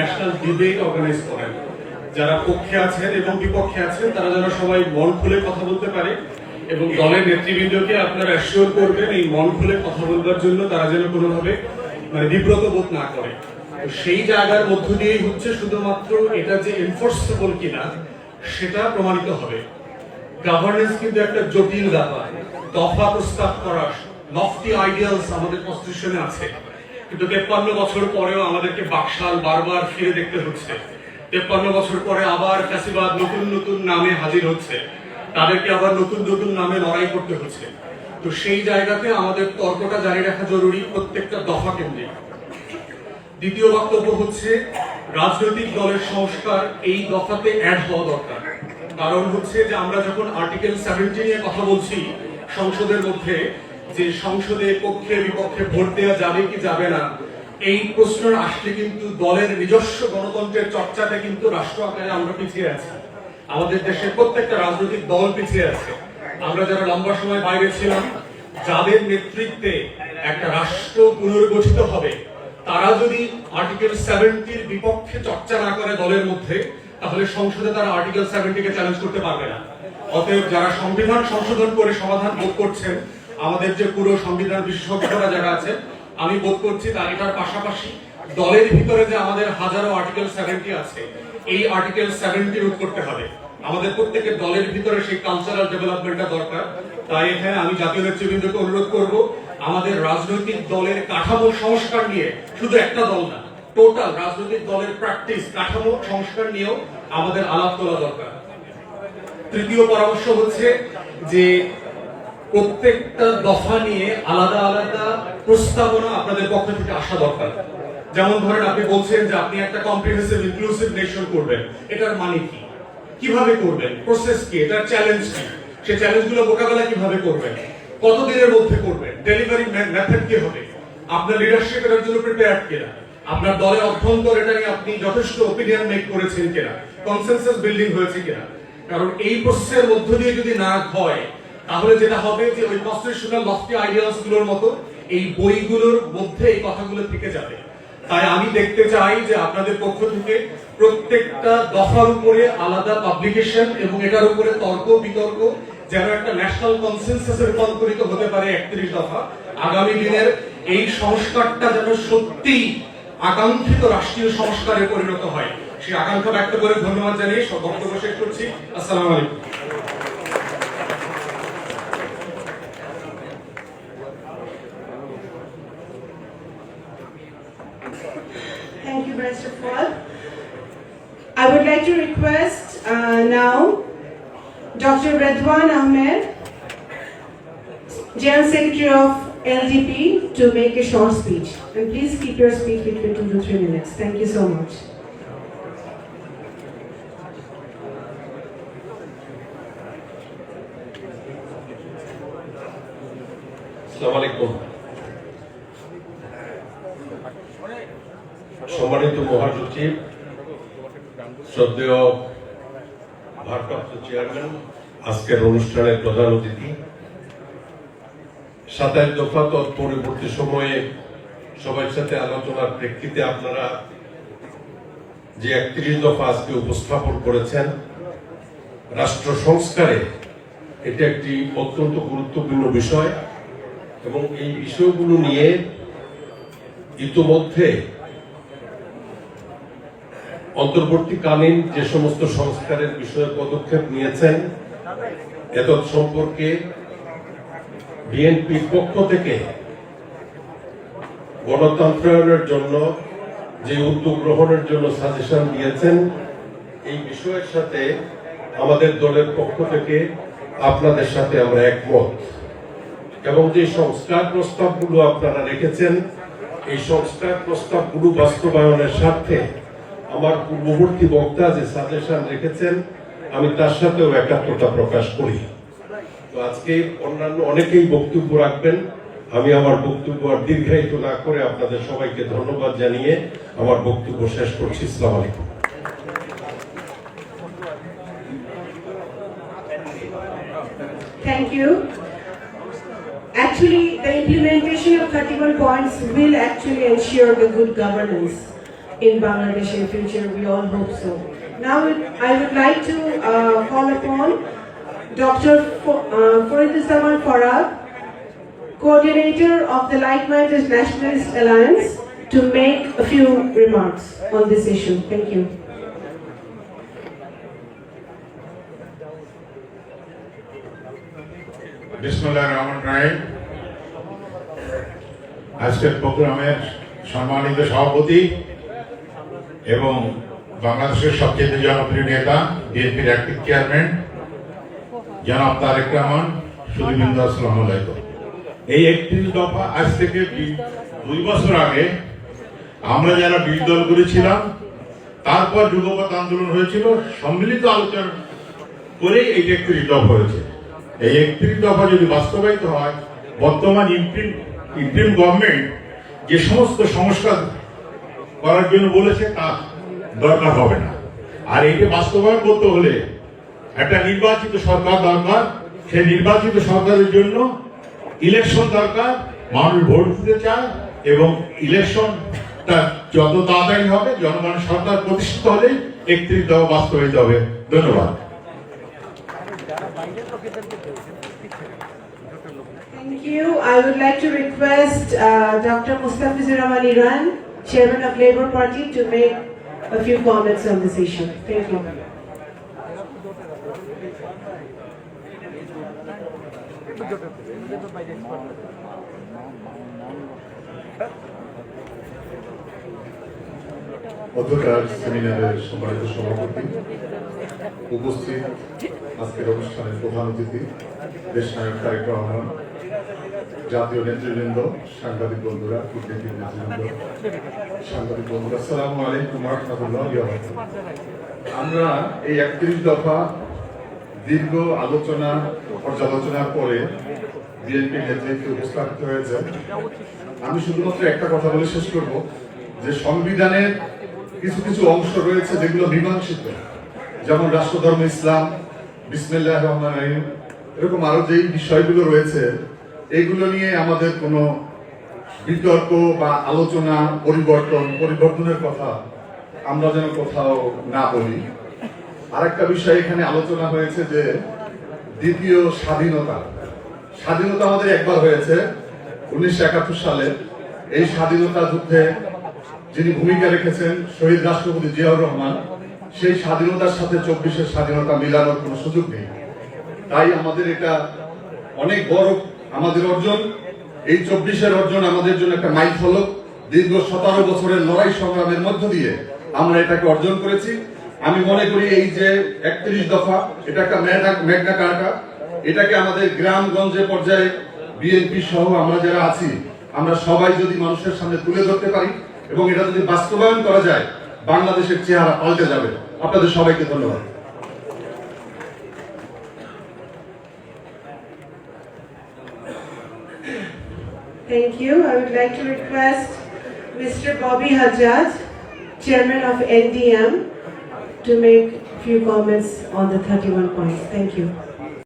National debate organise করেন। যারা পক্ষে আছেন এবং বিপক্ষে আছেন, তারা যেন সবাই মন খুলে কথা বলতে পারে এবং দলের নেতৃবৃন্দকে আপনারা অ্যাসিওর করবেন, এই মন খুলে কথা বলবার জন্য তারা যেন কোনোভাবে মানে বিব্রত বোধ না করে। সেই জায়গার মধ্য দিয়েই হচ্ছে শুধুমাত্র এটা যে এনফোর্সেবল কিনা, সেটা প্রমাণিত হবে। গভর্নেন্স কিন্তু একটা জটিল ব্যাপার। দফা প্রস্তাব করা লফটি আইডিয়ালস আমাদের কনস্টিটিউশনে আছে। কিন্তু তেপ্পান্ন বছর পরেও আমাদেরকে বাকশাল বারবার ফিরে দেখতে হচ্ছে। তেপ্পান্ন বছর পরে আবার ফ্যাসিবাদ নতুন নতুন নামে হাজির হচ্ছে। তাদেরকে আবার নতুন নতুন নামে লড়াই করতে হচ্ছে। তো সেই জায়গাতে আমাদের তর্কটা জারি রাখা জরুরি প্রত্যেকটা দফা কেন্দ্রিক দ্বিতীয় বক্তব্য হচ্ছে, রাজনৈতিক দলের সংস্কার এই দফাতে অ্যাড হওয়া দরকার। কারণ হচ্ছে যে আমরা যখন আর্টিকেল সেভেন্টি নিয়ে কথা বলছি সংসদের মধ্যে যে সংসদে পক্ষে, বিপক্ষে ভোট দেওয়া যাবে কি যাবে না, এই প্রশ্ন আসলে কিন্তু দলের নিজস্ব গণতন্ত্রের চর্চাতে কিন্তু রাষ্ট্র আকারে আমরা পিছিয়ে আছি। আমাদের দেশের প্রত্যেকটা রাজনৈতিক দল পিছিয়ে আছে। আমরা যারা লম্বা সময় বাইরে ছিলাম, যাদের নেতৃত্বে একটা রাষ্ট্র পুনর্গঠিত হবে, তারা যদি আর্টিকেল সেভেন্টির বিপক্ষে চর্চা না করে দলের মধ্যে, তাহলে সংসদে তারা আর্টিকেল সেভেন্টিকে চ্যালেঞ্জ করতে পারবে না। অতএব যারা সংবিধান সংশোধন করে সমাধান বোধ করছেন আমাদের যে পুরো সংবিধান বিশেষজ্ঞরা যারা আছেন, আমি বোধ করছি তার এটার পাশাপাশি দলের ভিতরে যে আমাদের হাজারো আর্টিকেল সেভেন্টি আছে, এই আর্টিকেল সেভেন্টি রোধ করতে হবে। আমাদের প্রত্যেকের দলের ভিতরে সেই কালচারাল ডেভেলপমেন্টটা দরকার। তাই এখানে আমি জাতীয় নেতৃবৃন্দকে অনুরোধ করব, আমাদের রাজনৈতিক দলের কাঠামো সংস্কার নিয়ে শুধু একটা দল না টোটাল রাজনৈতিক দলের প্র্যাকটিস কাঠামো সংস্কার নিয়েও আমাদের আলাপ তোলা দরকার। তৃতীয় পরামর্শ হচ্ছে যে প্রত্যেকটা দফা নিয়ে আলাদা আলাদা প্রস্তাবনা আপনাদের পক্ষ থেকে আসা দরকার। যেমন ধরেন আপনি বলছেন যে আপনি একটা কম্প্রিহেন্সিভ ইনক্লুসিভ নেশন করবেন। এটার মানে কি? কীভাবে করবেন? প্রসেস কি? এটার চ্যালেঞ্জ কি? সেই চ্যালেঞ্জগুলো মোকাবেলা কীভাবে করবেন? কতদিনের মধ্যে করবেন? ডেলিভারি মেথড কি হবে? আপনার লিডারশিপ এটার জন্য প্রিপেয়ার্ড কিনা? আপনার দলের অভ্যন্তর এটা নিয়ে আপনি যথেষ্ট ওপিনিয়ন মেক করেছেন কিনা? কনসেনসাস বিল্ডিং হয়েছে কিনা? কারণ এই প্রসেসের মধ্য দিয়ে যদি না হয় তাহলে যেটা হবে যে ওই কনস্টিটিউশনাল লফটি আইডিয়ালসগুলোর মতো এই বইগুলোর মধ্যে এই কথাগুলো থেকে যাবে। তাই আমি দেখতে চাই যে আপনাদের পক্ষ থেকে প্রত্যেকটা দফার উপরে আলাদা পাবলিকেশন এবং এটার উপরে তর্ক, বিতর্ক যেন একটা ন্যাশনাল কনসেনসাসে রূপান্তরিত হতে পারে একত্রিশ দফা। আগামী দিনের এই সংস্কারটা যেন সত্যি আকাঙ্ক্ষিত রাষ্ট্রীয় সংস্কারে পরিণত হয়। সেই আকাঙ্ক্ষা ব্যক্ত করে ধন্যবাদ জানিয়ে বক্তব্য শেষ করছি। আসসালামু আলাইকুম। Thank you, Minister Paul. I would like to request uh, now Dr. Redwan Ahmed, General Secretary of LDP, to make a short speech. And please keep your speech between two to three minutes. Thank you so much. Assalamu alaikum. সম্মানিত মহাসচিব, শ্রদ্ধেয় ভারপ্রাপ্ত chairman আজকের অনুষ্ঠানের প্রধান অতিথি। সাতাশ দফা তৎ পরবর্তী সময়ে সবার সাথে আলোচনার প্রেক্ষিতে আপনারা যে একত্রিশ দফা আজকে উপস্থাপন করেছেন, রাষ্ট্র সংস্কারে এটা একটি অত্যন্ত গুরুত্বপূর্ণ বিষয় এবং এই বিষয়গুলো নিয়ে ইতোমধ্যে অন্তর্বর্তীকালীন যে সমস্ত সংস্কারের বিষয়ে পদক্ষেপ নিয়েছেন এত সম্পর্কে বিএনপির পক্ষ থেকে গণতন্ত্রায়নের জন্য যে উদ্যোগ গ্রহণের জন্য সাজেশন দিয়েছেন, এই বিষয়ের সাথে আমাদের দলের পক্ষ থেকে আপনাদের সাথে আমরা একমত। এবং যে সংস্কার প্রস্তাবগুলো আপনারা রেখেছেন, এই সংস্কার প্রস্তাবগুলো বাস্তবায়নের স্বার্থে আমার পূর্ববর্তী বক্তা যে সাজেশন রেখেছেন আমি তার সাথেও একাত্মতা প্রকাশ করি তো আজকে অন্যান্য অনেকেই বক্তব্য রাখবেন আমি আমার বক্তব্য আর দীর্ঘায়িত না করে আপনাদের সবাইকে ধন্যবাদ জানিয়ে আমার বক্তব্য শেষ করছি ইসলাম আলাইকুম Thank you. Actually, the implementation of 31 points will actually ensure the good governance. in Bangladesh in future. We all hope so. Now I would like to uh, call upon Dr. Fo- uh, Fariduzaman Farag, coordinator of the Like-Minded Nationalist Alliance, to make a few remarks on this issue. Thank you. বিসমুল্লাহ রহমান রাহিম আজকের প্রোগ্রামের সম্মানিত সভাপতি এবং বাংলাদেশের সবচেয়ে জনপ্রিয় নেতা, বিএনপির অ্যাক্টিভ চেয়ারম্যান জনাব তারেক রহমান সুদীবৃন্দ আসসালাম এই একত্রিশ দফা আজ থেকে দুই বছর আগে আমরা যারা বিরোধী দল করেছিলাম তারপর যুগপথ আন্দোলন হয়েছিল, সম্মিলিত আলোচনা করেই এই একত্রিশ দফা হয়েছে। এই একত্রিশ দফা যদি বাস্তবায়িত হয়, বর্তমান ইন্ট্রিম ইন্ট্রিম গভর্নমেন্ট যে সমস্ত সংস্কার করার জন্য বলেছে তা দরকার হবে না। আর এটি বাস্তবায়ন করতে হলে একটা নির্বাচিত সরকার দরকার। সেই নির্বাচিত সরকারের জন্য ইলেকশন দরকার মানুষ ভোট দিতে চায় এবং ইলেকশনটা যত তাড়াতাড়ি হবে জনগণের সরকার প্রতিষ্ঠিত হলেই একত্রিশ দফা বাস্তবায়িত হবে। ধন্যবাদ। Thank you. I would like to request uh, Dr. Mustafizur Rahman Iran, Chairman of Labour Party, to make a few comments on this issue. Thank you. অধ্যকার সেমিনারের সম্মানিত সভাপতি উপস্থিত আজকের অনুষ্ঠানের প্রধান অতিথি দেশ নায়ক তারেক রহমান জাতীয় নেতৃবৃন্দ, সাংবাদিক বন্ধুরা, কূটনীতিক নেতৃবৃন্দ, সাংবাদিক বন্ধুরা সালাম আলাইকুম রহমতুল্লাহ আমরা এই একত্রিশ দফা দীর্ঘ আলোচনা পর্যালোচনার পরে বিএনপির নেতৃত্বে উপস্থাপিত হয়েছে। আমি শুধুমাত্র একটা কথা বলে শেষ করব, যে সংবিধানের কিছু কিছু অংশ রয়েছে যেগুলো মীমাংসিত। যেমন রাষ্ট্রধর্ম, ইসলাম বিসমিল্লাহ রহমান রহিম, এরকম আরও যেই বিষয়গুলো রয়েছে এগুলো নিয়ে আমাদের কোনো বিতর্ক বা আলোচনা, পরিবর্তন, পরিবর্তনের কথা আমরা যেন কোথাও না বলি। আরেকটা বিষয় এখানে আলোচনা হয়েছে যে দ্বিতীয় স্বাধীনতা। স্বাধীনতা আমাদের একবার হয়েছে উনিশশো একাত্তর সালে। এই স্বাধীনতা যুদ্ধে যিনি ভূমিকা রেখেছেন শহীদ রাষ্ট্রপতি জিয়াউর রহমান, সেই স্বাধীনতার সাথে চব্বিশের স্বাধীনতা মিলানোর কোনো সুযোগ নেই। তাই আমাদের এটা অনেক বড় আমাদের অর্জন, এই চব্বিশের অর্জন আমাদের জন্য একটা মাইল ফলক। দীর্ঘ সতেরো বছরের লড়াই সংগ্রামের মধ্য দিয়ে আমরা এটাকে অর্জন করেছি। আমি মনে করি এই যে একত্রিশ দফা, এটা একটা মেঘনা- কার্টা এটাকে আমাদের গ্রামগঞ্জে পর্যায়ে বিএনপি সহ আমরা যারা আছি, আমরা সবাই যদি মানুষের সামনে তুলে ধরতে পারি এবং এটা যদি বাস্তবায়ন করা যায়, বাংলাদেশের চেহারা পাল্টে যাবে। আপনাদের সবাইকে ধন্যবাদ। Thank you. I would like to request Mr. Bobby Hajjaj, Chairman of NDM, to make a few comments on the 31 points. Thank you.